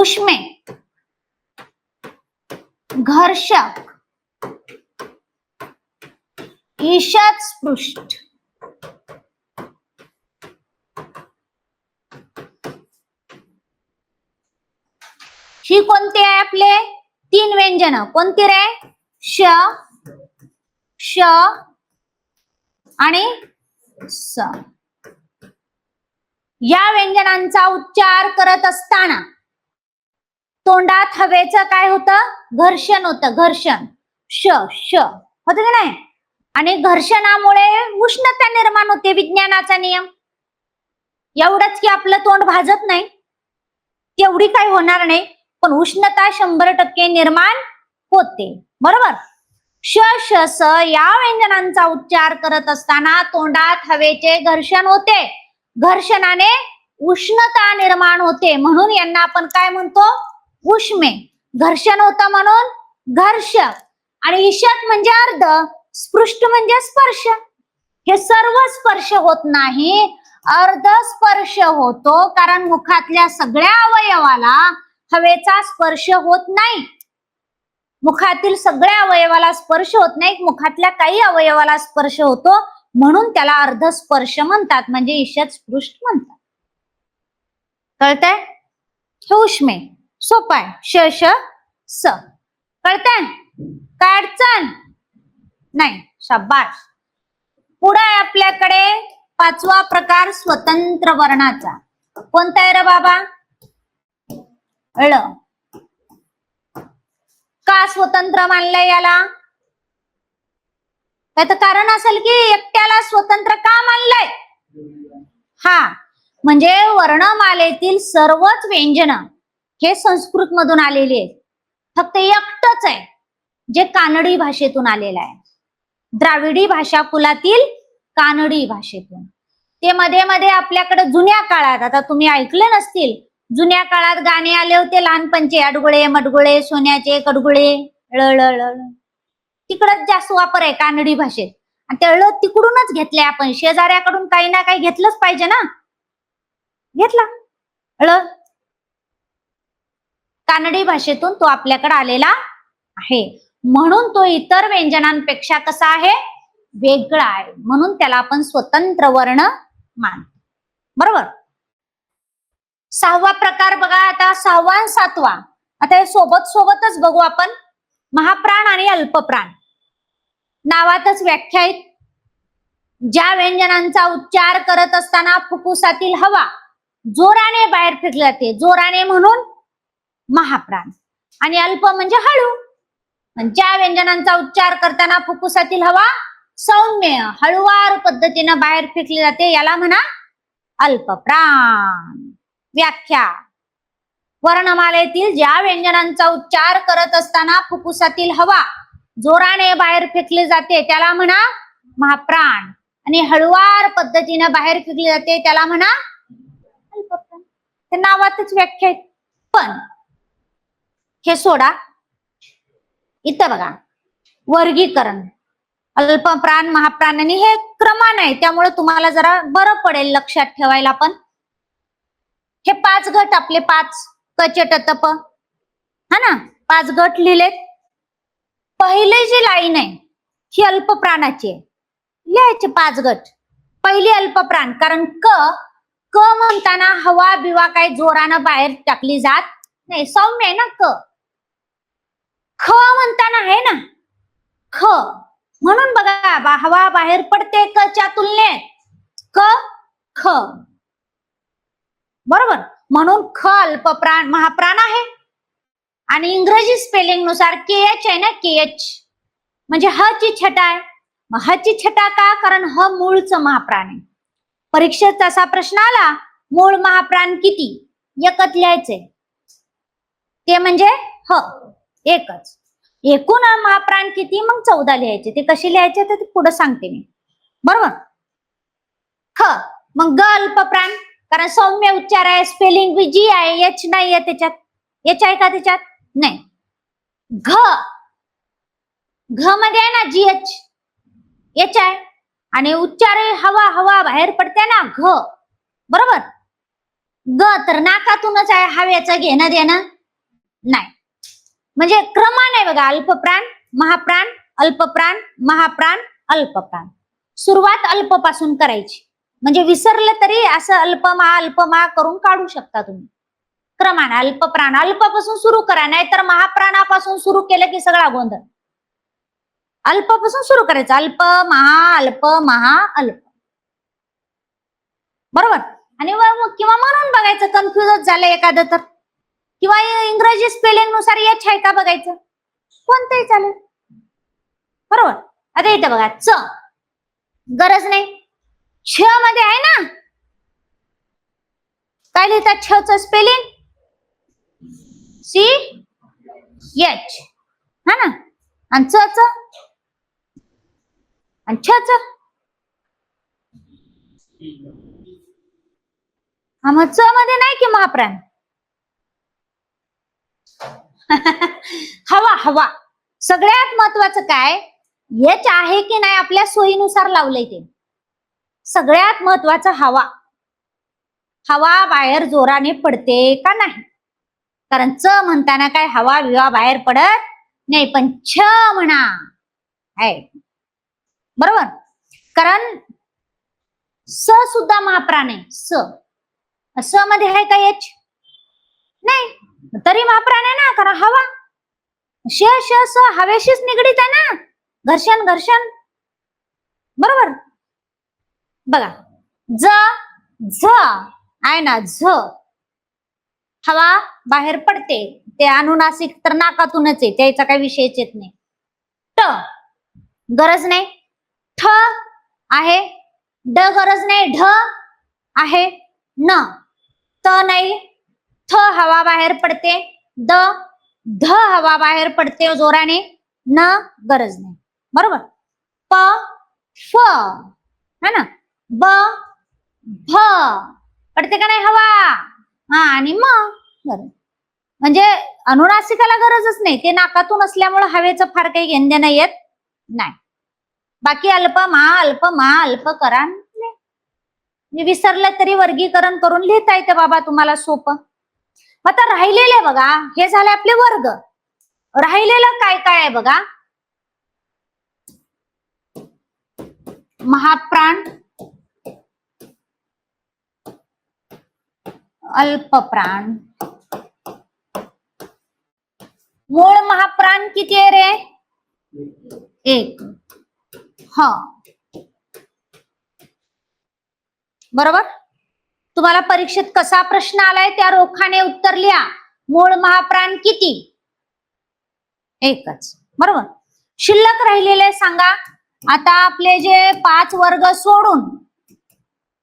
उष्मे घर्षक ईषद स्पृष्ट. ही कोणती आहे आपले? तीन व्यंजन. कोणती रे? श श आणि स. या व्यंजनांचा उच्चार करत असताना तोंडात हवेचं काय होतं? घर्षण होतं. घर्षण. श श. होत की नाही? आणि घर्षणामुळे उष्णता निर्माण होते विज्ञानाचा नियम. एवढंच की आपलं तोंड भाजत नाही. तेवढी काही होणार नाही पण उष्णता शंभर टक्के निर्माण होते. बरोबर? श श स या व्यंजनांचा उच्चार करत असताना तोंडात हवेचे घर्षण होते. घर्षणाने उष्णता निर्माण होते. म्हणून यांना आपण काय म्हणतो? उष्मे. घर्षण होतं म्हणून घर्षक आणि ईशत म्हणजे अर्ध स्पृष्ट म्हणजे स्पर्श. हे सर्व स्पर्श होत नाही. अर्ध स्पर्श होतो कारण मुखातल्या सगळ्या अवयवाला हवेचा स्पर्श होत नाही. मुखातील सगळ्या अवयवाला स्पर्श होत नाही. मुखातल्या काही अवयवाला स्पर्श होतो. म्हणून त्याला अर्ध स्पर्श म्हणतात. म्हणजे ईशत स्पृष्ट म्हणतात. कळतंय? हे उष्मे. सोपा आहे श श स. कळतंय? काय अडचण? नाही शाबाश पुढे आहे आपल्याकडे पाचवा प्रकार स्वतंत्र वर्णाचा. कोणता आहे रे बाबा? ळ. का स्वतंत्र मानलंय याला? त्याचं कारण असेल की एकट्याला स्वतंत्र का मानलंय? हा म्हणजे वर्णमालेतील सर्वच व्यंजन हे संस्कृत मधून आलेले आहेत फक्त एकटच आहे. जे कानडी भाषेतून आलेलं आहे. द्राविडी भाषा कुलातील कानडी भाषेतून. ते मध्ये मध्ये आपल्याकडे जुन्या काळात आता तुम्ही ऐकले नसतील जुन्या काळात गाणे आले होते लहानपणचे अडगुळे मडगुळे सोन्याचे कडगुळे ळ तिकडच जास्त वापर आहे कानडी भाषेत. आणि ते ळ तिकडूनच घेतले आपण. शेजाऱ्याकडून काही ना काही घेतलंच पाहिजे ना? घेतला. ळ. कानडी भाषेतून तो आपल्याकडे आलेला आहे. म्हणून तो इतर व्यंजनांपेक्षा कसा आहे? वेगळा आहे. म्हणून त्याला आपण स्वतंत्र वर्ण मानतो. बरोबर? सहावा प्रकार बघा आता सहावा आणि सातवा. आता हे सोबत सोबतच बघू आपण. महाप्राण आणि अल्पप्राण. नावातच व्याख्या आहेत ज्या व्यंजनांचा उच्चार करत असताना फुफ्फुसातील हवा जोराने बाहेर फेकली जाते. जोराने म्हणून महाप्राण. आणि अल्प म्हणजे हळू. ज्या व्यंजनांचा उच्चार करताना फुफ्फुसातील हवा सौम्य हळुवार पद्धतीनं बाहेर फेकली जाते याला म्हणा अल्पप्राण व्याख्या. वर्णमालेतील ज्या व्यंजनांचा उच्चार करत असताना फुफ्फुसातील हवा जोराने बाहेर फेकली जाते त्याला म्हणा महाप्राण. आणि हळुवार पद्धतीनं बाहेर फेकली जाते त्याला म्हणा अल्पप्राण ते नावातच व्याख्या आहेत पण हे सोडा. इथं बघा. वर्गीकरण. अल्पप्राण महाप्राण आणि हे क्रमान आहे. त्यामुळे तुम्हाला जरा बरं पडेल लक्षात ठेवायला पण. हे पाच गट आपले पाच कचट तप. हा ना? पाच गट लिहिलेत. पहिले जी लाईन आहे ही अल्पप्राणाची आहे. लिहायचे पाच गट पहिली अल्पप्राण कारण क क म्हणताना हवा बिवा काही जोरानं बाहेर टाकली जात नाही. सौम्य आहे ना क? ख म्हणताना आहे ना? ख. म्हणून बघा बा- हवा बाहेर पडते क च्या तुलनेत. क ख. बरोबर? म्हणून ख अल्पप्राण महाप्राण आहे. आणि इंग्रजी स्पेलिंगनुसार के एच आहे ना के एच. म्हणजे ह ची छटा आहे. मग ह ची छटा का? कारण ह मूळच महाप्राण आहे. परीक्षेत असा प्रश्न आला मूळ महाप्राण किती? एकच लिहायचंय. ते म्हणजे ह. एकच. एकूण महाप्राण किती? मग चौदा लिहायचे. ते कसे लिहायचे? तर ते पुढे सांगते मी. बरोबर? ख. मग ग अल्पप्राण कारण सौम्य उच्चार आहे स्पेलिंग बी जी आहे एच नाही आहे त्याच्यात. एच आहे का त्याच्यात? नाही. घ. घ मध्ये आहे ना जी एच. एच आहे. आणि उच्चार हवा हवा बाहेर पडते ना घ. बरोबर? ग तर नाकातूनच आहे हवेचं घेणं देणं नाही. म्हणजे क्रमाने आहे बघा अल्पप्राण महाप्राण अल्पप्राण महाप्राण अल्पप्राण. सुरुवात अल्पपासून करायची. म्हणजे विसरलं तरी असं अल्प महा अल्प महा करून काढू शकता तुम्ही. क्रमाने अल्पप्राण. अल्पापासून सुरू करा नाहीतर महाप्राणापासून सुरू केलं की सगळा गोंधळ. अल्पापासून सुरू करायचं. अल्प महा अल्प महा अल्प. बरोबर? आणि किंवा म्हणून बघायचं. कन्फ्युजच झालं एखादं तर. किंवा इंग्रजी स्पेलिंगनुसार एच आहे का बघायचं? कोणतंही चालेल. बरोबर? आता इथं बघा. च. गरज नाही. छ मध्ये आहे ना? काय लिहितात? छ च स्पेलिंग सी एच हा ना? आणि च च? आणि छ च? हा मग च मध्ये नाही की महाप्राण? हवा हवा. सगळ्यात महत्वाचं काय? यच आहे की नाही आपल्या सोयीनुसार लावलंय ते. सगळ्यात महत्वाचं हवा. हवा बाहेर जोराने पडते का नाही? कारण च म्हणताना काय हवा विवा बाहेर पडत नाही पण छ म्हणा. आहे. बरोबर? कारण स सुद्धा महाप्राण आहे स. स मध्ये आहे का यच? नाही. तरी वापरा ना करा हवा. श श स हवेशीच निगडीत आहे ना. घर्षण घर्षण. बरोबर? बघा. ज झ. आहे ना झ. हवा बाहेर पडते. ते अनुनासिक तर नाकातूनच आहे त्याचा काही विषयच येत नाही. ट. गरज नाही. ठ आहे. ड गरज नाही. ढ आहे. न. त नाही. थ हवा बाहेर पडते. द ध हवा बाहेर पडते जोराने. न गरज नाही. बरोबर? प फ. है ना? ब भ. पडते का नाही हवा? हा आणि म गरज. म्हणजे अनुनासिकाला गरजच नाही. ते नाकातून असल्यामुळे हवेचं फार काही घेणं देणं येत नाही. बाकी अल्प मा अल्प मा अल्प करा. म्हणजे विसरलं तरी वर्गीकरण करून लिहिता येतं बाबा तुम्हाला सोपं. आता राहिलेले बघा. हे झाले आपले वर्ग. राहिलेलं काय काय आहे बघा? महाप्राण अल्पप्राण. मूळ महाप्राण किती आहे रे? एक. हा. बरोबर? तुम्हाला परीक्षेत कसा प्रश्न आलाय त्या रोखाने उत्तर लिहा. मूळ महाप्राण किती? एकच. बरोबर? शिल्लक राहिलेले सांगा. आता आपले जे पाच वर्ग सोडून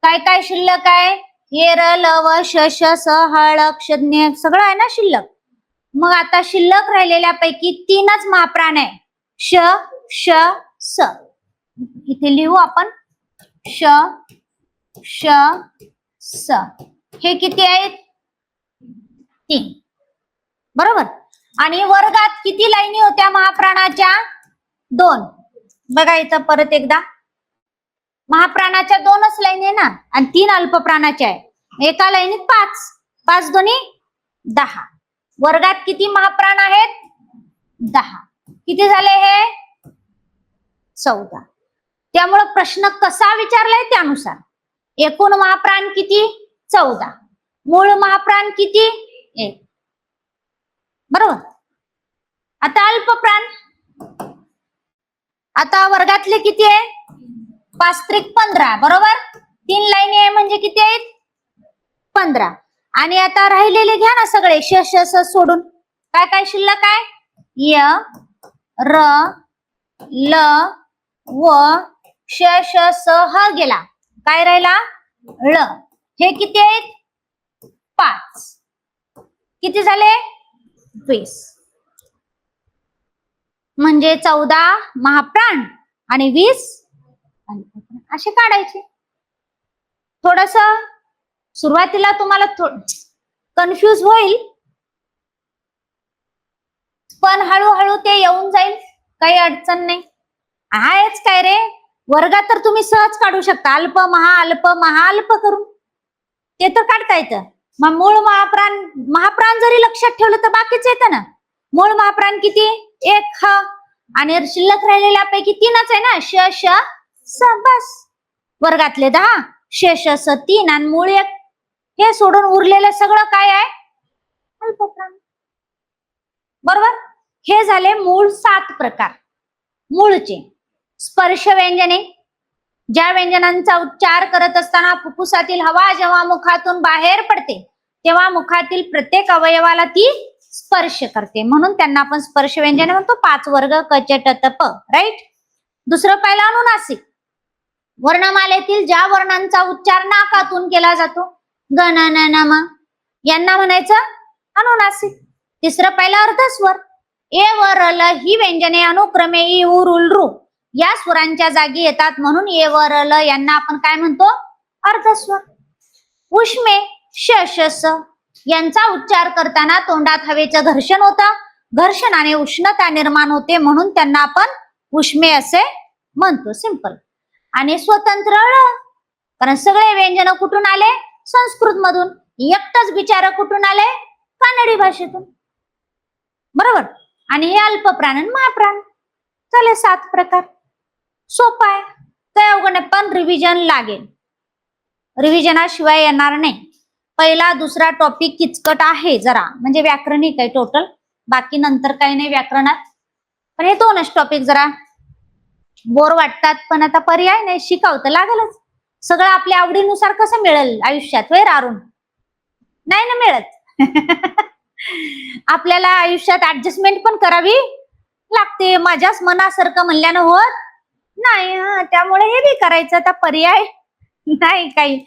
काय काय शिल्लक आहे? येर लव श श स क्षज्ञ सगळं आहे ना शिल्लक? मग आता शिल्लक राहिलेल्या पैकी तीनच महाप्राण आहे. श श स. इथे लिहू आपण. श श स. हे किती आहेत? तीन. बरोबर? आणि वर्गात किती लाईनी होत्या महाप्राणाच्या? दोन. बघा इथं परत एकदा. महाप्राणाच्या दोनच लाईनी आहे ना? आणि तीन अल्पप्राणाच्या आहे. एका लाईनीत पाच. पाच दोन्ही दहा. वर्गात किती महाप्राण आहेत? दहा. किती झाले हे? चौदा. त्यामुळं प्रश्न कसा विचारलाय त्यानुसार. एकूण महाप्राण किती? चौदा. मूळ महाप्राण किती? एक. बरोबर? आता अल्प प्राण? आता वर्गातले किती आहे? पाच त्रिक पंधरा. बरोबर? तीन लाईन आहे म्हणजे किती आहेत? पंधरा. आणि आता राहिलेले घ्या ना सगळे. श श स सोडून. काय काय शिल्लक आहे? य र ल व श श स ह गेला. काय राहिला? ळ. हे किती आहेत? पाच. किती झाले? वीस. म्हणजे चौदा महाप्राण आणि वीस असे काढायचे. थोडस सुरुवातीला तुम्हाला कन्फ्यूज होईल. पण हळूहळू ते येऊन जाईल. काही अडचण नाही. आहेच काय रे? वर्गात तर तुम्ही सहज काढू शकता. अल्प महा अल्प महा अल्प करून. ते तर काढता येतं. मग मूळ महाप्राण महाप्राण जरी लक्षात ठेवलं तर बाकीच येतं ना? मूळ महाप्राण किती? एक ह. आणि शिल्लक राहिलेल्यापैकी तीनच आहे ना? श श स बस. वर्गातले दहा. शेष स तीन आणि मूळ एक. हे सोडून उरलेलं सगळं काय आहे? अल्पप्राण. बरोबर? हे झाले मूळ सात प्रकार. मूळचे. स्पर्श व्यंजने. ज्या व्यंजनांचा उच्चार करत असताना फुफ्फुसातील हवा जेव्हा मुखातून बाहेर पडते तेव्हा मुखातील प्रत्येक अवयवाला ती स्पर्श करते. म्हणून त्यांना आपण स्पर्श व्यंजने म्हणतो. पाच वर्ग कचट तप राईट दुसरं पहिलं अनुनासिक. वर्णमालेतील ज्या वर्णांचा उच्चार नाकातून केला जातो गण न यांना म्हणायचं अनुनासिक. तिसरं पहिलं अर्धस्वर ए वर ल ही व्यंजने अनुक्रमे इ उर उलरू या स्वरांच्या जागी येतात म्हणून ये वर ल यांना आपण काय म्हणतो? अर्धस्वर. उष्मे श श यांचा उच्चार करताना तोंडात हवेचं घर्षण होतं. घर्षणाने उष्णता निर्माण होते म्हणून त्यांना आपण उष्मे असे म्हणतो. सिंपल आणि स्वतंत्र ळ. कारण सगळे व्यंजन कुठून आले? संस्कृत मधून एकटच विचार कुठून आले? कानडी भाषेतून. बरोबर? आणि हे अल्पप्राण आणि महाप्राण. चले सात प्रकार. सोपं आहे. काय अवघड नाही पण रिव्हिजन लागेल. रिव्हिजनाशिवाय येणार नाही. पहिला दुसरा टॉपिक किचकट आहे जरा. म्हणजे व्याकरणिक आहे टोटल बाकी नंतर काही नाही व्याकरणात. पण हे दोनच टॉपिक जरा बोर वाटतात. पण आता पर्याय नाही. शिकाव तर लागलच. सगळं आपल्या आवडीनुसार कसं मिळेल आयुष्यात? वय रारून नाही ना मिळत. आपल्याला आयुष्यात ऍडजस्टमेंट पण करावी लागते. माझ्याच मनासारखं म्हणल्यानं होत. नाही त्यामुळे हे बी करायचं. आता पर्याय नाही काही.